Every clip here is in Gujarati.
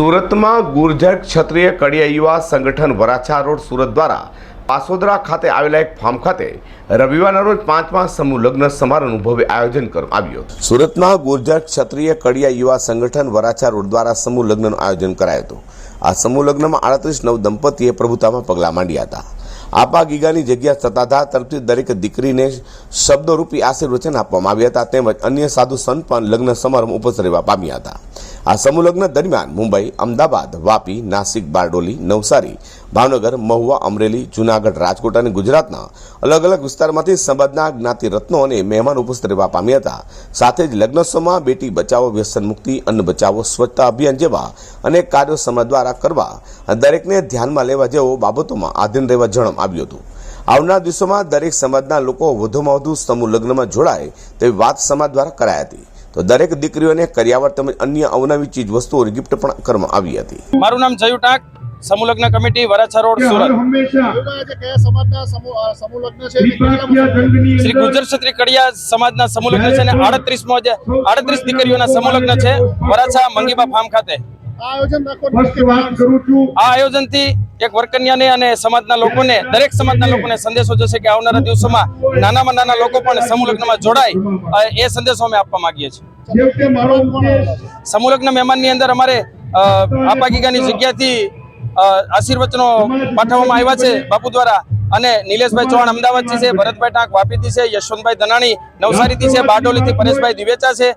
સુરતમાં ગુર્જર ક્ષત્રિય કડિયા યુવા સંગઠન વરાછા રોડ સુરત દ્વારા પાસોદરા ખાતે આવેલા એક ફાર્મ ખાતે રવિવારના રોજ પાંચમા સમૂહ લગ્ન સમારોહનું ભવ્ય આયોજન કરવામાં આવ્યું હતું. સુરતમાં ગુર્જર ક્ષત્રિય કડિયા યુવા સંગઠન વરાછા રોડ દ્વારા સમૂહ લગ્નનું આયોજન કરાયું હતું. આ સમૂહ લગ્નમાં આડત્રીસ નવ દંપતીએ પ્રભુતામાં પગલાં માંડ્યા હતા. આપા ગીગાની જગ્યા સત્તાધાર તરફથી દરેક દીકરીને શબ્દરૂપી આશીર્વચન આપવામાં આવ્યા હતા તેમજ અન્ય સાધુ સંત પણ લગ્ન સમારંભ ઉપસ્થિત રહેવા પામ્યા હતા. આ સમુલગ્ન દરમિયાન મુંબઈ, અમદાવાદ, વાપી, નાસિક, બારડોલી, નવસારી, ભાવનગર, મહુવા, અમરેલી, જુનાગઢ, રાજકોટ અને ગુજરાતના અલગ અલગ વિસ્તારમાંથી સમાજના જ્ઞાતિ રત્નો અને મહેમાન ઉપસ્થિત રહેવા પામ્યા હતા. સાથે જ લગ્નોત્સવમાં બેટી બચાવો, વ્યસન મુક્તિ, અન્ન બચાવો, સ્વચ્છતા અભિયાન જેવા અનેક કાર્યો સમાજ દ્વારા કરવા દરેકને ધ્યાનમાં લેવા જેવો બાબતોમાં આધીન રહેવા જણાવવામાં આવ્યું હતું. આવનાર દિવસોમાં દરેક સમાજના લોકો વધુમાં વધુ સમૂહ લગ્નમાં જોડાય તેવી વાત સમાજ દ્વારા કરાઈ હતી. તો દરેક દીકરીઓને કર્યાવર તેમજ અન્ય અવનવી ચીજ વસ્તુઓ ગિફ્ટ પણ કરવામાં આવી હતી. મારું નામ જયુ ટાંક. સમૂહલગ્ન કમિટી વરાછા રોડ સુરત. શ્રી ગુર્જર ક્ષત્રિય કડિયા સમાજના સમૂહ છે અને આડત્રીસ મોજ આડત્રીસ દીકરીઓના સમૂહ છે વરાછા મંગીબા ફાર્મ ખાતે. આ આયોજન આ આયોજનથી એક વર્કન્યાને અને સમાજના લોકોને, દરેક સમાજના લોકોને સંદેશો જશે કે આવનારા દિવસોમાં નાનામાં નાના લોકો પણ સમૂહ લગ્નમાં જોડાય એ સંદેશો અમે આપવા માંગીએ છીએ. છેવટે સમૂહ લગ્ન મહેમાનની અંદર અમારે આપા ગીગાની જગ્યાથી આશીર્વચનો પાઠવવામાં આવ્યા છે બાપુ દ્વારા અને નિલેશભાઈ ચૌહાણ અમદાવાદથી છે, ભરતભાઈ ટાંક વાપીથી છે, યશવંતભાઈ ધનાણી નવસારીથી છે, બારડોલીથી પરેશભાઈ દિવેચા છે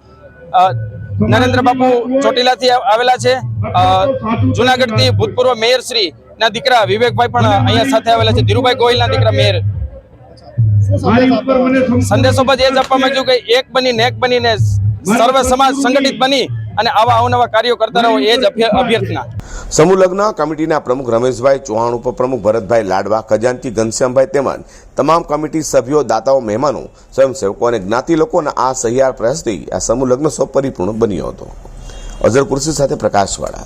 નરેન્દ્ર બાપુ ચોટીલાથી આવેલા છે જુનાગઢથી ભૂતપૂર્વ મેયર શ્રી ના દીકરા વિવેકભાઈ પણ અહીંયા સાથે આવેલા છે. ધીરુભાઈ ગોહિલના દીકરા મારી. સંદેશ પર એ જ આપવા માંગ્યું કે એક બની નેક બનીને સર્વ સમાજ સંગઠિત બની અને આવા અવનવા કાર્યો કરતા રહો એ જ અભ્યર્થના. સમૂહ લગ્ન કમિટીના પ્રમુખ રમેશભાઈ ચૌહાણ ઉપપ્રમુખ ભરતભાઈ લાડવા ખજાનચી ઘનશ્યામભાઈ તેમજ તમામ કમિટી સભ્યો દાતાઓ મહેમાનો સ્વયંસેવકો અને જ્ઞાતિ લોકોના આ સહિયાર પ્રયાસથી આ સમૂહ લગ્ન સૌ પરિપૂર્ણ બન્યો હતો. અઝર કુર્સી સાથે પ્રકાશવાળા.